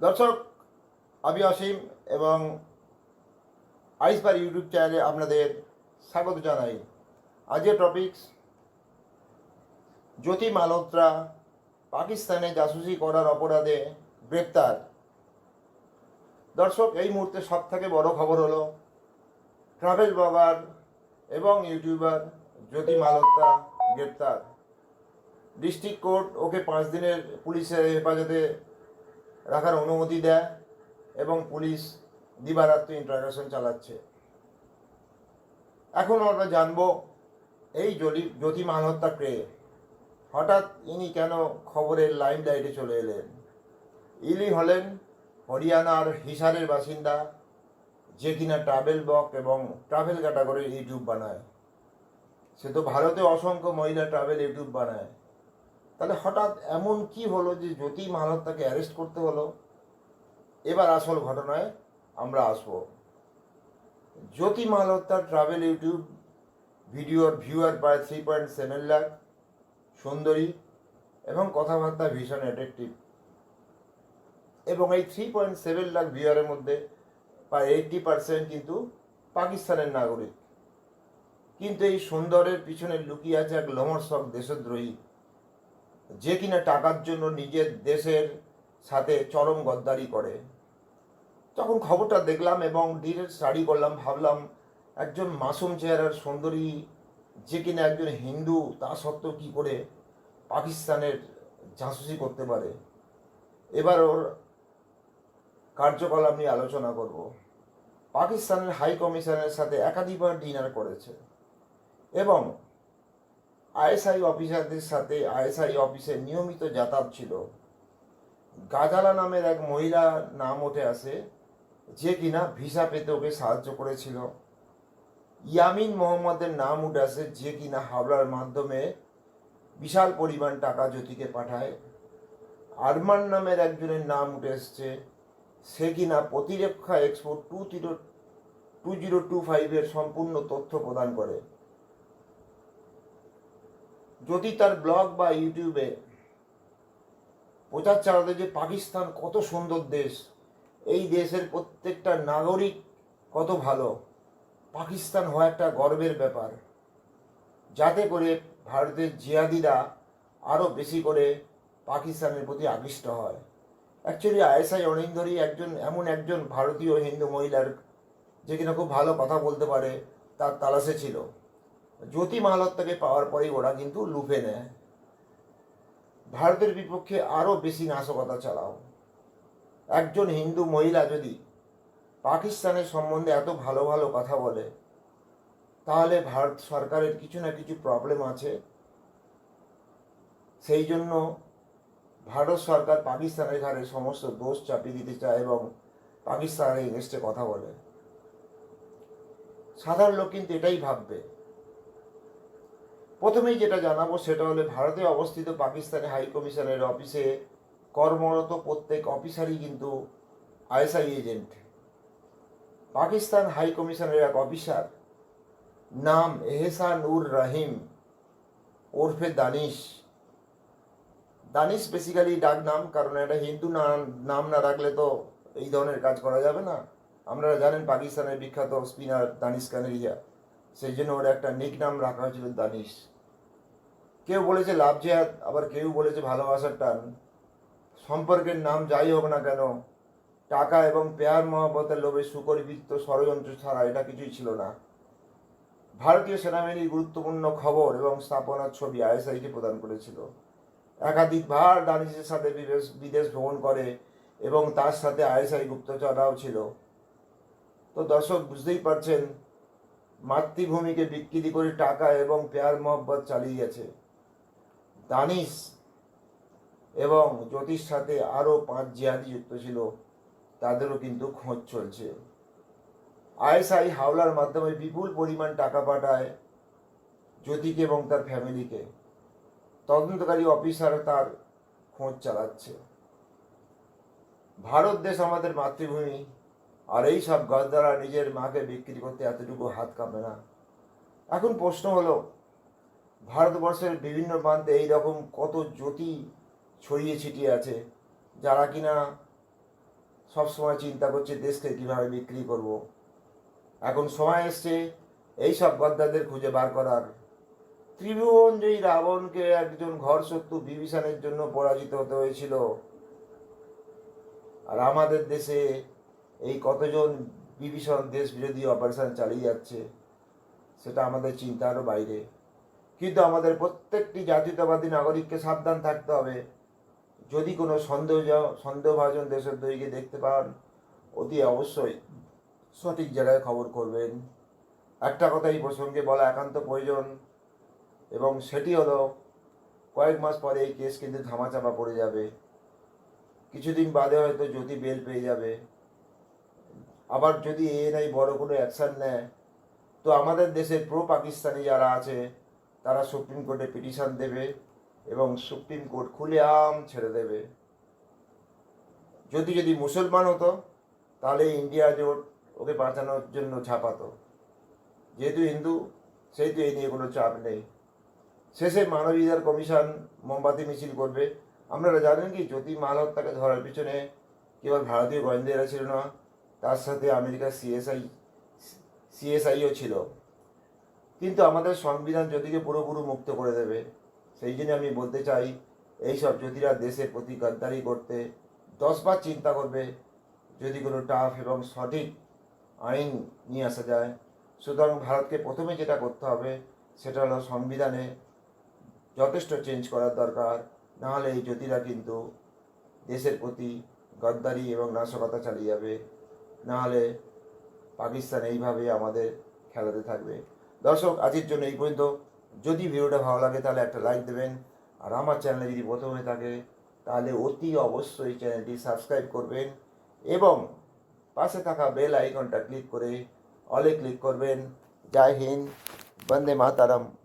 দর্শক, আমি অসীম এবং আইসবার ইউটিউব চ্যানেলে আপনাদের স্বাগত জানাই। আজকের টপিকস জ্যোতি মালহোত্রা, পাকিস্তানে জাসুসি করার অপরাধে গ্রেপ্তার। দর্শক, এই মুহূর্তে সব থেকে বড় খবর হলো ট্রাভেল ব্লগার এবং ইউটিউবার জ্যোতি মালহোত্রা গ্রেপ্তার। ডিস্ট্রিক্ট কোর্ট ওকে পাঁচ দিনের পুলিশের হেফাজতে রাখার অনুমতি দেয় এবং পুলিশ দিবারাত্রি ইন্টারোগেশন চালাচ্ছে। এখন আমরা জানব, এই জলি জ্যোতি মালহত্যা কে? হঠাৎ ইনি কেন খবরের লাইম লাইটে চলে এলেন? ইনি হলেন হরিয়ানার হিসারের বাসিন্দা, যে কিনা ট্রাভেল বক এবং ট্রাভেল ক্যাটাগরির ইউটিউব বানায়। সে তো ভারতে অসংখ্য মহিলা ট্রাভেল ইউটিউব বানায়। তাহলে হঠাৎ এমন কি হলো যে জ্যোতি মালহত্যাকে অ্যারেস্ট করতে হলো? এবার আসল ঘটনায় আমরা আসব। জ্যোতি মালহত্যার ট্রাভেল ইউটিউব ভিডিওর ভিউয়ার প্রায় থ্রি পয়েন্ট সেভেন লাখ সুন্দরী এবং কথাবার্তা ভীষণ অ্যাট্রাকটিভ এবং এই থ্রি পয়েন্ট সেভেন লাখ ভিউয়ারের মধ্যে প্রায় এইটটি পার্সেন্ট কিন্তু পাকিস্তানের নাগরিক। কিন্তু এই সুন্দরের পিছনে লুকিয়ে আছে এক লোমর্ষক দেশদ্রোহী। যে কিনা টাকার জন্য নিজের দেশের সাথে চরম গদ্দারি করে। তখন খবরটা দেখলাম এবং ডিটেল স্টাডি করলাম, ভাবলাম একজন মাসুম চেহারার সুন্দরী, যে কিনা একজন হিন্দু, তা সত্ত্বেও কী করে পাকিস্তানের জাসুসি করতে পারে। এবার ওর কার্যকলাপ নিয়ে আলোচনা করব। পাকিস্তানের হাই কমিশনের সাথে একাধিকবার ডিনার করেছে এবং আইএসআই অফিসারদের সাথে আইএসআই অফিসে নিয়মিত যাতায়াত ছিল। গাজালা নামের এক মহিলা নাম উঠে আসে, যে কিনা ভিসা পেতে ওকে সাহায্য করেছিল। ইয়ামিন মোহাম্মদের নাম উঠে আসে, যে কিনা হাওড়ার মাধ্যমে বিশাল পরিমাণ টাকা জ্যোতিকে পাঠায়। আরমান নামের একজনের নাম উঠে এসছে, সে কিনা প্রতিরক্ষা export two zero two zero two ফাইভের সম্পূর্ণ তথ্য প্রদান করে। যদি তার ব্লগ বা ইউটিউবে প্রচার চালাতে যে পাকিস্তান কত সুন্দর দেশ, এই দেশের প্রত্যেকটা নাগরিক কত ভালো, পাকিস্তান হওয়া একটা গর্বের ব্যাপার। যাতে করে ভারতের জিয়াদিরা আরও বেশি করে পাকিস্তানের প্রতি আকৃষ্ট হয়। অ্যাকচুয়ালি আইএসআই অনেক ধরেই একজন, এমন একজন ভারতীয় হিন্দু মহিলার, যে কিনা খুব ভালো কথা বলতে পারে, তার তালাশে ছিল। জ্যোতি মালহত্যাকে পাওয়ার পরেই ওরা কিন্তু লুফে নেয়। ভারতের বিপক্ষে আরও বেশি নাশকতা চালাও। একজন হিন্দু মহিলা যদি পাকিস্তানের সম্বন্ধে এত ভালো ভালো কথা বলে, তাহলে ভারত সরকারের কিছু না কিছু প্রবলেম আছে। সেই জন্য ভারত সরকার পাকিস্তানের ঘাড়ে সমস্ত দোষ চাপিয়ে দিতে চায় এবং পাকিস্তানের এগেনস্টে কথা বলে। সাধারণ লোক কিন্তু এটাই ভাববে। প্রথমেই যেটা জানাব সেটা হলে ভারতে অবস্থিত পাকিস্তানি হাই কমিশনের অফিসে কর্মরত প্রত্যেক অফিসারই কিন্তু আইএসআই এজেন্ট। পাকিস্তান হাই কমিশনের এক অফিসার নাম এহসান উর রাহিম ওরফে দানিশ। দানিশ বেসিক্যালি ডাক নাম, কারণ এটা হিন্দু নাম নাম না রাখলে তো এই ধরনের কাজ করা যাবে না। আপনারা জানেন পাকিস্তানের বিখ্যাত স্পিনার দানিশ কানেরিয়া। সেই জন্য ওর একটা নিক নাম রাখা হয়েছিল দানিশ। কেউ বলেছে লাভ জেহাদ আবার কেউ বলেছে ভালোবাসার টান। সম্পর্কের নাম যাই হোক না কেন, টাকা এবং পেয়ার মহব্বতের লোভে সুপরিবৃত্ত ষড়যন্ত্র ছাড়া এটা কিছুই ছিল না। ভারতীয় সেনাবাহিনীর গুরুত্বপূর্ণ খবর এবং স্থাপনার ছবি আইএসআইকে প্রদান করেছিল। একাধিকবার দানিশের সাথে বিদেশ বিদেশ ভ্রমণ করে এবং তার সাথে আইএসআই গুপ্তচররাও ছিল। তো দর্শক, বুঝতেই পারছেন মাতৃভূমিকে বিকৃতি করে টাকা এবং পেয়ার মহব্বত চালিয়ে গেছে। দানিশ এবং জ্যোতির সাথে আরও পাঁচ জিহাদি যুক্ত ছিল, তাদেরও কিন্তু খোঁজ চলছে। আইএসআই হাওলার মাধ্যমে বিপুল পরিমাণ টাকা পাঠায় জ্যোতিকে এবং তার ফ্যামিলিকে। তদন্তকারী অফিসার তার খোঁজ চালাচ্ছে। ভারত দেশ আমাদের মাতৃভূমি। আর এই সব গদ্দারা নিজের মাকে বিক্রি করতে এতটুকু হাত কাঁপে না এখন প্রশ্ন হলো, ভারতবর্ষের বিভিন্ন প্রান্তে এই রকম কত জ্যোতি ছড়িয়ে ছিটিয়ে আছে, যারা কিনা সবসময় চিন্তা করছে দেশকে কীভাবে বিক্রি করব। এখন সময় এসছে এই সব গদ্দারদের খুঁজে বার করার ত্রিভুবন যেই রাবণকে একজন ঘর শত্রু বিভীষণের জন্য পরাজিত হতে হয়েছিল, আর আমাদের দেশে এই কতজন বিভীষণ দেশ বিরোধী অপারেশন চালিয়ে যাচ্ছে, সেটা আমাদের চিন্তারও বাইরে। কিন্তু আমাদের প্রত্যেকটি জাতীয়তাবাদী নাগরিককে সাবধান থাকতে হবে। যদি কোনো সন্দেহ, সন্দেহভাজন দেশদ্রোহীকে দেখতে পান, অতি অবশ্যই সঠিক জায়গায় খবর করবেন। একটা কথা এই প্রসঙ্গে বলা একান্ত প্রয়োজন, এবং সেটি হলো, কয়েক মাস পরে এই কেস কিন্তু ধামাচাপা পড়ে যাবে। কিছুদিন বাদে হয়তো জ্যোতি বেল পেয়ে যাবে। আবার যদি এ এএনআই বড় কোনো অ্যাকশান নেয়, তো আমাদের দেশের প্রো পাকিস্তানি যারা আছে, তারা সুপ্রিম কোর্টে পিটিশন দেবে এবং সুপ্রিম কোর্ট খুলে আম ছেড়ে দেবে। যদি যদি মুসলমান হতো, তাহলে ইন্ডিয়া জোট ওকে বাঁচানোর জন্য ঝাঁপাতো। যেহেতু হিন্দু, সেহেতু এই নিয়ে কোনো চাপ নেই। শেষে মানবাধিকার কমিশন মোমবাতি মিছিল করবে। আপনারা জানেন কি জ্যোতি মালহত্যাকে ধরার পিছনে কেবল ভারতীয় গোয়েন্দারা ছিল না তার সাথে আমেরিকার সিএসআই সিএসআইও ছিল। কিন্তু আমাদের সংবিধান জ্যোতিকে পুরোপুরি মুক্ত করে দেবে। সেই জন্য আমি বলতে চাই, এইসব জ্যোতিরা দেশের প্রতি গাদ্দারি করতে দশবার চিন্তা করবে যদি কোনো টাফ এবং সঠিক আইন নিয়ে আসা যায়। সুতরাং ভারতকে প্রথমে যেটা করতে হবে, সেটা হলো সংবিধানে যথেষ্ট চেঞ্জ করার দরকার। নাহলে এই জ্যোতিরা কিন্তু দেশের প্রতি গদ্দারি এবং নাশকতা চালিয়ে যাবে। নাহলে পাকিস্তান এইভাবে আমাদের খেলাতে থাকবে। দর্শক, আজকের জন্য এই পর্যন্ত। যদি ভিডিওটা ভালো লাগে, তাহলে একটা লাইক দেবেন। আর আমার চ্যানেলে যদি প্রথম হয়ে থাকে, তাহলে অতি অবশ্যই চ্যানেলটি সাবস্ক্রাইব করবেন এবং পাশে থাকা বেল আইকনটা ক্লিক করে অলে ক্লিক করবেন। জয় হিন্দ, বন্দে মাতারাম।